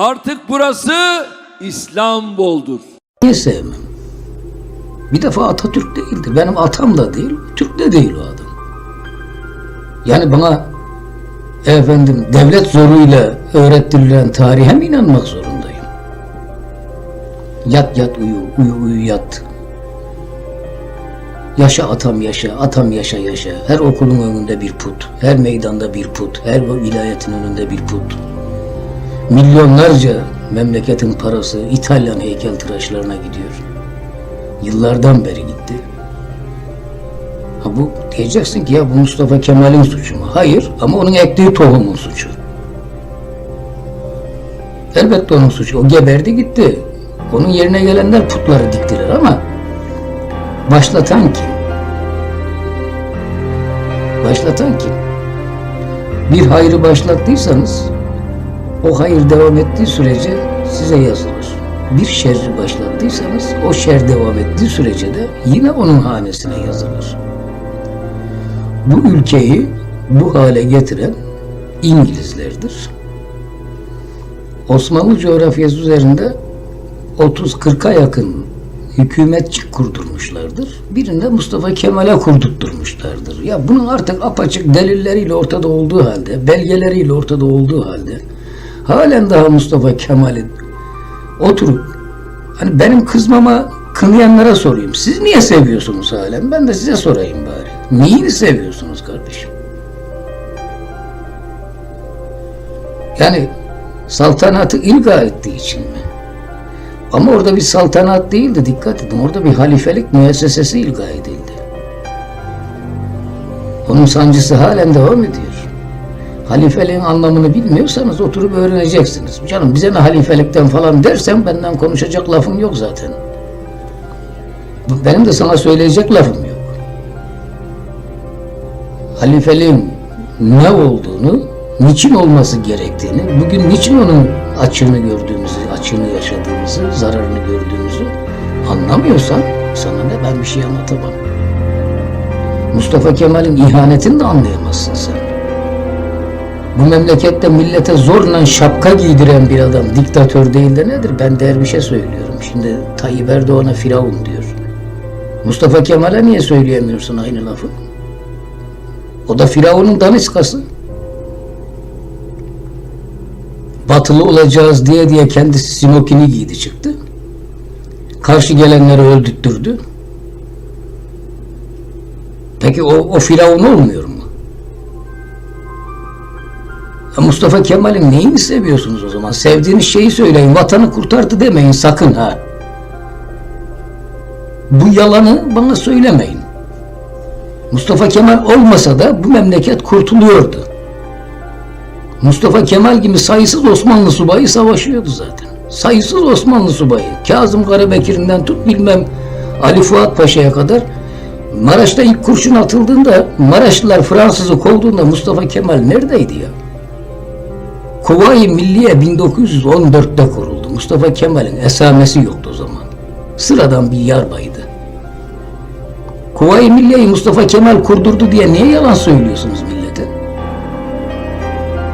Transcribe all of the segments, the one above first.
Artık burası İstanbul'dur. Niye sevmem? Bir defa Atatürk değildi. Benim atam da değil, Türk de değil o adam. Yani bana efendim devlet zoruyla öğrettirilen tarihe mi inanmak zorundayım? Yat yat uyu, uyu uyu yat. Yaşa atam yaşa, atam yaşa yaşa. Her okulun önünde bir put, her meydanda bir put, her vilayetin önünde bir put. Milyonlarca memleketin parası İtalyan heykeltıraşlarına gidiyor. Yıllardan beri gitti. Ha bu diyeceksin ki ya bu Mustafa Kemal'in suçu mu? Hayır ama onun ektiği tohumun suçu. Elbette onun suçu. O geberdi gitti. Onun yerine gelenler putları diktiler ama başlatan kim? Başlatan kim? Bir hayrı başlattıysanız o hayır devam ettiği sürece size yazılır. Bir şerri başlattıysanız o şer devam ettiği sürece de yine onun hanesine yazılır. Bu ülkeyi bu hale getiren İngilizlerdir. Osmanlı coğrafyası üzerinde 30-40'a yakın hükümetçik kurdurmuşlardır. Birinde Mustafa Kemal'e kurdurtturmuşlardır. Ya bunun artık apaçık delilleriyle ortada olduğu halde, belgeleriyle ortada olduğu halde halen daha Mustafa Kemal'in oturup hani benim kızmama kınayanlara sorayım. Siz niye seviyorsunuz halen? Ben de size sorayım bari. Neyini seviyorsunuz kardeşim? Yani saltanatı ilga ettiği için mi? Ama orada bir saltanat değildi dikkat edin. Orada bir halifelik müessesesi ilga edildi. Onun sancısı halen devam ediyor. Halifeliğin anlamını bilmiyorsanız oturup öğreneceksiniz. Canım bize ne halifelikten falan dersen benden konuşacak lafım yok zaten. Benim de sana söyleyecek lafım yok. Halifeliğin ne olduğunu, niçin olması gerektiğini, bugün niçin onun açığını gördüğümüzü, açığını yaşadığımızı, zararını gördüğümüzü anlamıyorsan sana ne ben bir şey anlatamam. Mustafa Kemal'in ihanetini de anlayamazsın sen. Bu memlekette millete zorla şapka giydiren bir adam diktatör değil de nedir? Ben dervişe söylüyorum. Şimdi Tayyip Erdoğan'a Firavun diyor. Mustafa Kemal'e niye söyleyemiyorsun aynı lafı? O da Firavun'un daniskası. Batılı olacağız diye diye kendisi simokini giydi çıktı. Karşı gelenleri öldürttürdü. Peki o, o Firavun olmuyor mu? Mustafa Kemal'in neyini seviyorsunuz o zaman? Sevdiğiniz şeyi söyleyin. Vatanı kurtardı demeyin sakın ha. Bu yalanı bana söylemeyin. Mustafa Kemal olmasa da bu memleket kurtuluyordu. Mustafa Kemal gibi sayısız Osmanlı subayı savaşıyordu zaten. Sayısız Osmanlı subayı. Kazım Karabekir'inden tut bilmem Ali Fuat Paşa'ya kadar Maraş'ta ilk kurşun atıldığında Maraşlılar Fransız'ı kovduğunda Mustafa Kemal neredeydi ya? Kuvayi Milliye 1914'te kuruldu. Mustafa Kemal'in esamesi yoktu o zaman. Sıradan bir yarbaydı. Kuvayi Milliye'yi Mustafa Kemal kurdurdu diye niye yalan söylüyorsunuz millete?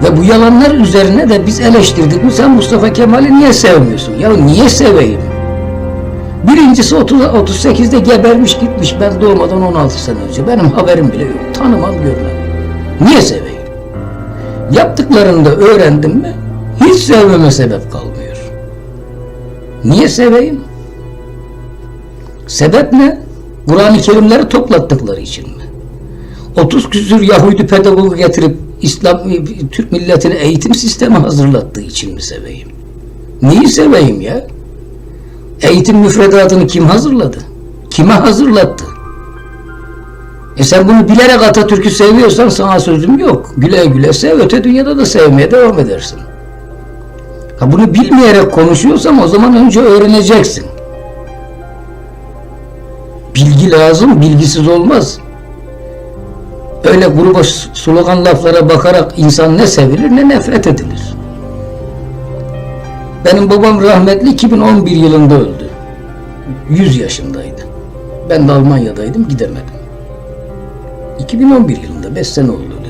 Ve bu yalanlar üzerine de biz eleştirdik mi sen Mustafa Kemal'i niye sevmiyorsun? Ya niye seveyim? Birincisi 30, 38'de gebermiş gitmiş ben doğmadan 16 sene önce. Benim haberim bile yok. Tanımam görmem. Niye seveyim? Yaptıklarını da öğrendim mi hiç sevmeme sebep kalmıyor. Niye seveyim? Sebep ne? Kur'an-ı Kerimleri toplattıkları için mi? 30 küsür Yahudi pedagogu getirip İslam Türk milletine eğitim sistemi hazırlattığı için mi seveyim? Neyi seveyim ya? Eğitim müfredatını kim hazırladı? Kime hazırlattı? E sen bunu bilerek Atatürk'ü seviyorsan sana sözüm yok. Güle güle sev, öte dünyada da sevmeye devam edersin. Ha bunu bilmeyerek konuşuyorsan o zaman önce öğreneceksin. Bilgi lazım, bilgisiz olmaz. Öyle gruba slogan laflara bakarak insan ne sevilir ne nefret edilir. Benim babam rahmetli 2011 yılında öldü. 100 yaşındaydı. Ben de Almanya'daydım gidemedim. 2011 yılında 5 sene oldu öyle.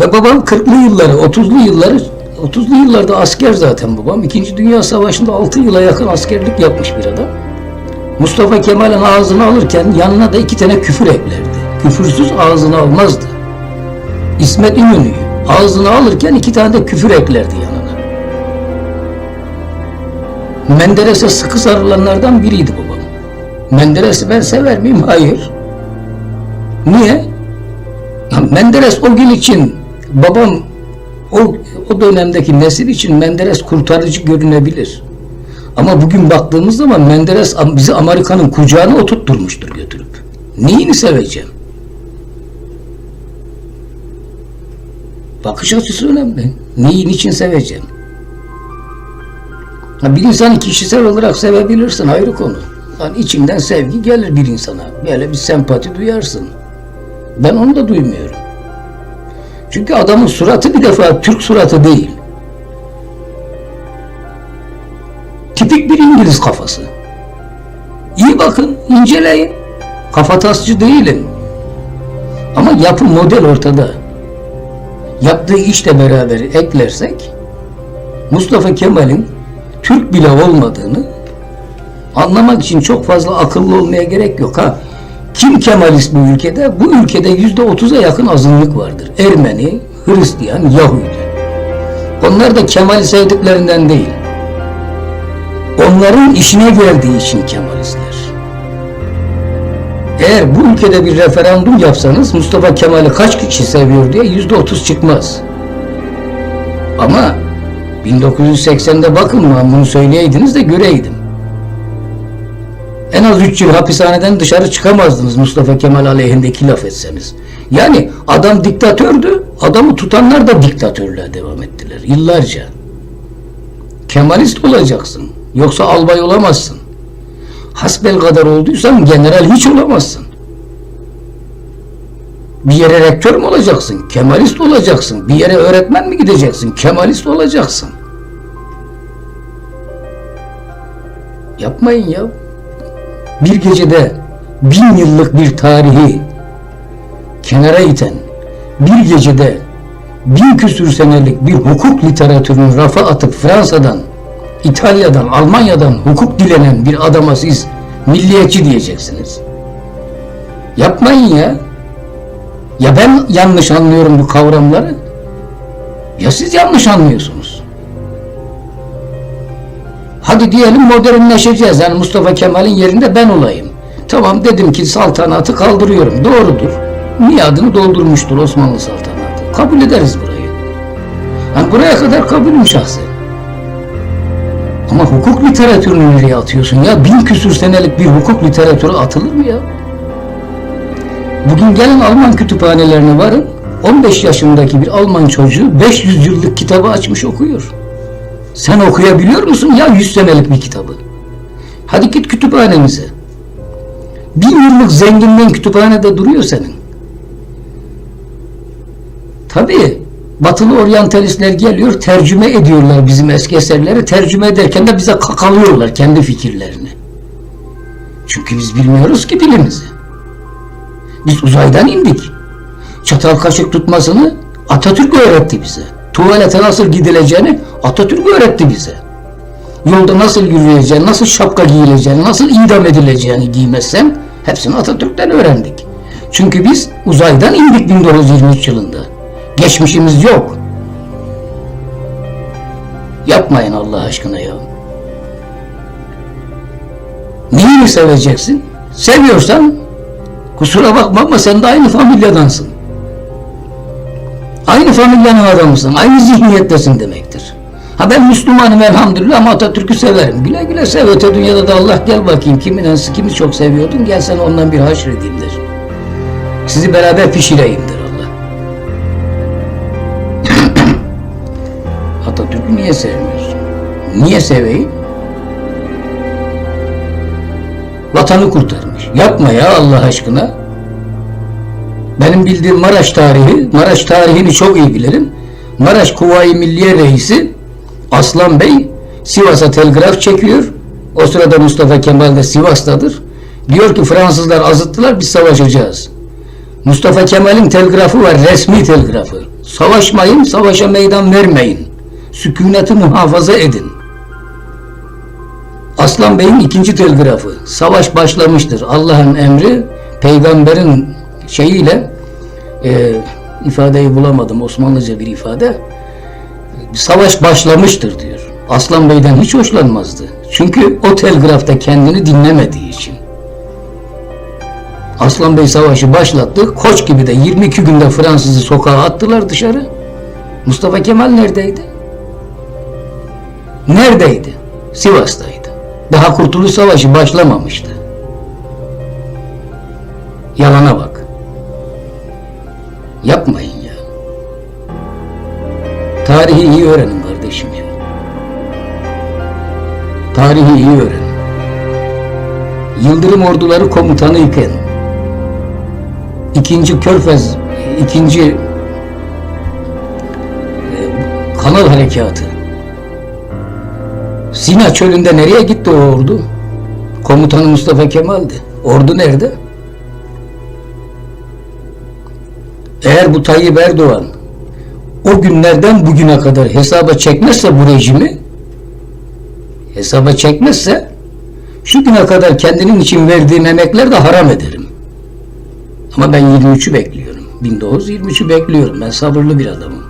Ve babam 40'lı yılları, 30'lu yılları 30'lu yıllarda asker zaten babam. İkinci Dünya Savaşı'nda 6 yıla yakın askerlik yapmış bir adam. Mustafa Kemal'in ağzını alırken yanına da iki tane küfür eklerdi. Küfürsüz ağzını almazdı. İsmet İnönü'yü ağzını alırken iki tane de küfür eklerdi yanına. Menderes'e sıkı sarılanlardan biriydi babam. Menderes'i ben sever miyim? Hayır. Niye? Ya Menderes o gün için babam o, o dönemdeki nesil için Menderes kurtarıcı görünebilir. Ama bugün baktığımız zaman Menderes bizi Amerika'nın kucağına oturtturmuştur götürüp. Neyini seveceğim? Bakış açısı önemli. Neyi, niçin seveceğim? Bir insanı kişisel olarak sevebilirsin ayrı konu. Yani içinden sevgi gelir bir insana. Böyle bir sempati duyarsın. Ben onu da duymuyorum. Çünkü adamın suratı bir defa Türk suratı değil. Tipik bir İngiliz kafası. İyi bakın, inceleyin. Kafatasçı değilim. Ama yapı model ortada. Yaptığı işle beraber eklersek Mustafa Kemal'in Türk bile olmadığını anlamak için çok fazla akıllı olmaya gerek yok ha. Kim Kemalist bu ülkede? Bu ülkede yüzde otuza yakın azınlık vardır. Ermeni, Hristiyan, Yahudi. Onlar da Kemal'i sevdiklerinden değil. Onların işine geldiği için Kemalistler. Eğer bu ülkede bir referandum yapsanız Mustafa Kemal'i kaç kişi seviyor diye yüzde otuz çıkmaz. Ama 1980'de bakın bunu söyleyeydiniz de göreydim. En az 3 yıl hapishaneden dışarı çıkamazdınız Mustafa Kemal aleyhinde iki laf etseniz. Yani adam diktatördü, adamı tutanlar da diktatörlüğe devam ettiler yıllarca. Kemalist olacaksın, yoksa albay olamazsın. Hasbel kadar olduysan general hiç olamazsın. Bir yere rektör mü olacaksın? Kemalist olacaksın. Bir yere öğretmen mi gideceksin? Kemalist olacaksın. Yapmayın ya. Bir gecede bin yıllık bir tarihi kenara iten, bir gecede bin küsür senelik bir hukuk literatürünü rafa atıp Fransa'dan, İtalya'dan, Almanya'dan hukuk dilenen bir adama siz milliyetçi diyeceksiniz. Yapmayın ya. Ya ben yanlış anlıyorum bu kavramları ya siz yanlış anlıyorsunuz. Hadi diyelim modernleşeceğiz. Yani Mustafa Kemal'in yerinde ben olayım. Tamam dedim ki saltanatı kaldırıyorum. Doğrudur. Miadını doldurmuştur Osmanlı saltanatı. Kabul ederiz burayı. Yani buraya kadar kabulüm şahsen. Ama hukuk literatürünü nereye atıyorsun ya? Bin küsür senelik bir hukuk literatürü atılır mı ya? Bugün gelin Alman kütüphanelerine varın. 15 yaşındaki bir Alman çocuğu 500 yıllık kitabı açmış okuyor. Sen okuyabiliyor musun ya 100 senelik bir kitabı? Hadi git kütüphanemize. Bin yıllık zenginliğin kütüphanede duruyor senin. Tabii batılı oryantalistler geliyor tercüme ediyorlar bizim eski eserleri. Tercüme ederken de bize kakalıyorlar kendi fikirlerini. Çünkü biz bilmiyoruz ki dilimizi. Biz uzaydan indik. Çatal kaşık tutmasını Atatürk öğretti bize. Tuvalete nasıl gidileceğini Atatürk öğretti bize. Yolda nasıl yürüyeceğini, nasıl şapka giyileceğini, nasıl idam edileceğini giymezsen hepsini Atatürk'ten öğrendik. Çünkü biz uzaydan indik 1923 yılında. Geçmişimiz yok. Yapmayın Allah aşkına ya. Neyini seveceksin? Seviyorsan kusura bakma ama sen de aynı familyadansın. Aynı familyanın adamısın, aynı zihniyettesin demektir. Ha ben Müslümanım elhamdülillah ama Atatürk'ü severim. Güle güle sev öte dünyada da Allah gel bakayım kimin kimi çok seviyordun gel sen ondan bir haşredeyim der. Sizi beraber pişireyim der Allah. Atatürk'ü niye sevmiyorsun? Niye seveyim? Vatanı kurtarmış. Yapma ya Allah aşkına. Benim bildiğim Maraş tarihi, Maraş tarihini çok iyi bilirim. Maraş Kuvayi Milliye Reisi Aslan Bey Sivas'a telgraf çekiyor. O sırada Mustafa Kemal de Sivas'tadır. Diyor ki Fransızlar azıttılar biz savaşacağız. Mustafa Kemal'in telgrafı var resmi telgrafı. Savaşmayın, savaşa meydan vermeyin. Sükuneti muhafaza edin. Aslan Bey'in ikinci telgrafı. Savaş başlamıştır. Allah'ın emri peygamberin şeyiyle e, ifadeyi bulamadım. Osmanlıca bir ifade. Savaş başlamıştır diyor. Aslan Bey'den hiç hoşlanmazdı. Çünkü o telgrafta kendini dinlemediği için. Aslan Bey savaşı başlattı. Koç gibi de 22 günde Fransız'ı sokağa attılar dışarı. Mustafa Kemal neredeydi? Neredeydi? Sivas'taydı. Daha Kurtuluş Savaşı başlamamıştı. Yalana bak. Yapmayın ya. Tarihi iyi öğrenin kardeşim ya. Tarihi iyi öğrenin. Yıldırım orduları komutanı iken ikinci Körfez, ikinci e, kanal harekatı Sina çölünde nereye gitti o ordu? Komutanı Mustafa Kemal'di. Ordu nerede? Eğer bu Tayyip Erdoğan o günlerden bugüne kadar hesaba çekmezse bu rejimi hesaba çekmezse şu güne kadar kendinin için verdiğim emekler de haram ederim. Ama ben 23'ü bekliyorum. 1923'ü bekliyorum. Ben sabırlı bir adamım.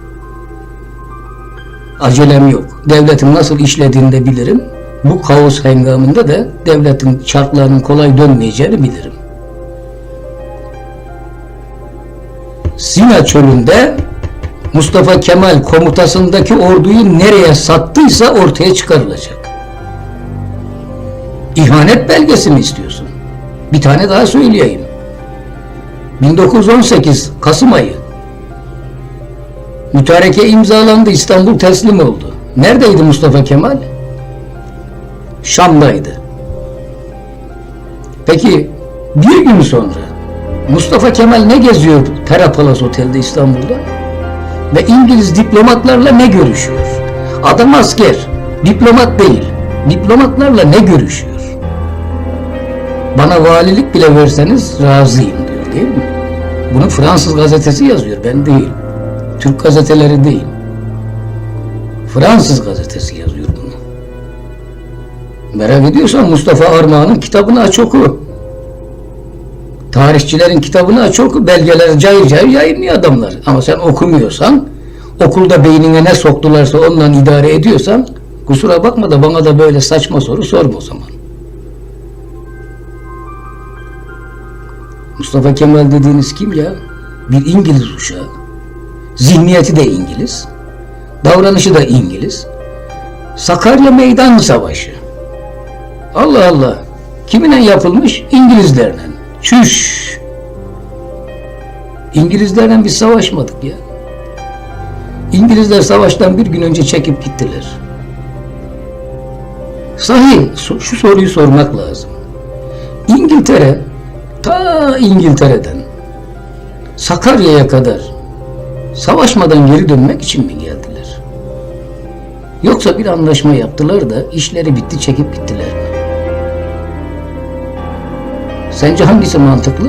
Acelem yok. Devletin nasıl işlediğini de bilirim. Bu kaos hengamında da devletin çarklarının kolay dönmeyeceğini bilirim. Sina çölünde Mustafa Kemal komutasındaki orduyu nereye sattıysa ortaya çıkarılacak. İhanet belgesi mi istiyorsun? Bir tane daha söyleyeyim. 1918 Kasım ayı mütareke imzalandı İstanbul teslim oldu. Neredeydi Mustafa Kemal? Şam'daydı. Peki bir gün sonra Mustafa Kemal ne geziyor Pera Palace Otel'de İstanbul'da? Ve İngiliz diplomatlarla ne görüşüyor? Adam asker, diplomat değil. Diplomatlarla ne görüşüyor? Bana valilik bile verseniz razıyım diyor değil mi? Bunu Fransız gazetesi yazıyor, ben değil. Türk gazeteleri değil. Fransız gazetesi yazıyor bunu. Merak ediyorsan Mustafa Armağan'ın kitabını aç oku. Tarihçilerin kitabını aç oku. Belgeler cayır cayır yayınlıyor adamlar. Ama sen okumuyorsan, okulda beynine ne soktularsa ondan idare ediyorsan, kusura bakma da bana da böyle saçma soru sorma o zaman. Mustafa Kemal dediğiniz kim ya? Bir İngiliz uşağı. Zihniyeti de İngiliz. Davranışı da İngiliz. Sakarya Meydan Savaşı. Allah Allah. Kiminle yapılmış? İngilizlerle. Çüş. İngilizlerle biz savaşmadık ya. İngilizler savaştan bir gün önce çekip gittiler. Sahi şu soruyu sormak lazım. İngiltere ta İngiltere'den Sakarya'ya kadar savaşmadan geri dönmek için mi geldiler? Yoksa bir anlaşma yaptılar da işleri bitti çekip gittiler mi? Sence hangisi mantıklı?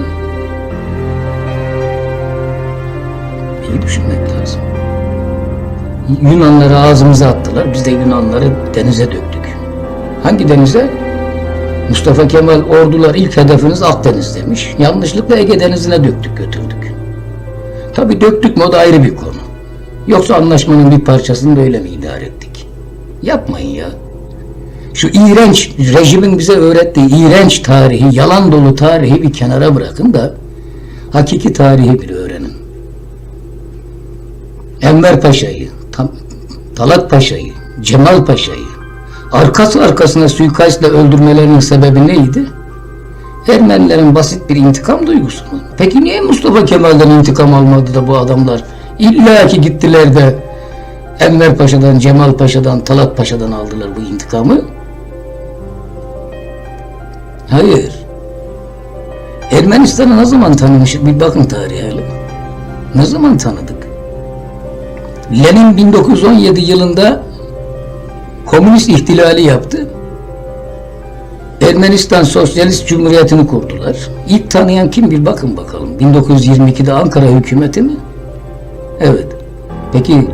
İyi düşünmek lazım. Yunanları ağzımıza attılar. Biz de Yunanları denize döktük. Hangi denize? Mustafa Kemal ordular ilk hedefiniz Akdeniz demiş. Yanlışlıkla Ege Denizi'ne döktük götürdük. Tabi döktük mü o da ayrı bir konu. Yoksa anlaşmanın bir parçasını da öyle mi idare ettik? Yapmayın ya. Şu iğrenç rejimin bize öğrettiği iğrenç tarihi, yalan dolu tarihi bir kenara bırakın da hakiki tarihi bir öğrenin. Enver Paşa'yı, Talat Paşa'yı, Cemal Paşa'yı arkası arkasına suikastle öldürmelerinin sebebi neydi? Ermenilerin basit bir intikam duygusu mu? Peki niye Mustafa Kemal'den intikam almadı da bu adamlar illa ki gittiler de Enver Paşa'dan, Cemal Paşa'dan, Talat Paşa'dan aldılar bu intikamı? Hayır. Ermenistan'ı ne zaman tanımışız? Bir bakın tarihe. Ne zaman tanıdık? Lenin 1917 yılında komünist ihtilali yaptı. Ermenistan Sosyalist Cumhuriyeti'ni kurdular. İlk tanıyan kim bir bakın bakalım. 1922'de Ankara hükümeti mi? Evet. Peki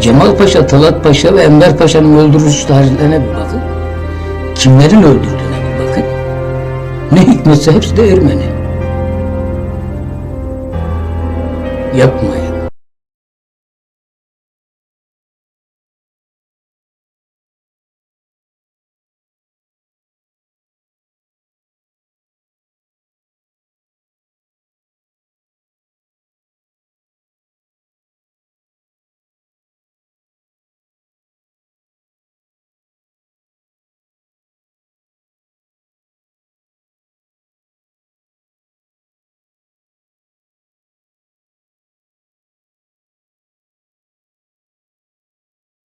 Cemal Paşa, Talat Paşa ve Enver Paşa'nın öldürülüş tarihlerine bir bakın. Kimlerin bakın. Hikmetse hepsi de Ermeni. Yapmayın.